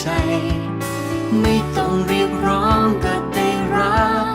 ใจ ไม่ต้องเรียกร้องก็ได้รับ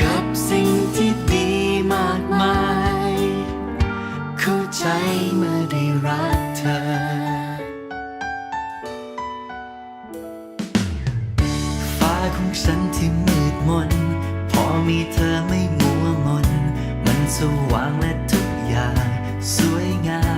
กับสิ่งที่ดีมากมาย เข้าใจเมื่อได้รักเธอ ฟ้าของฉันที่มืดมน พอมีเธอไม่มัวมน มันสว่างและทุกอย่างสวยงาม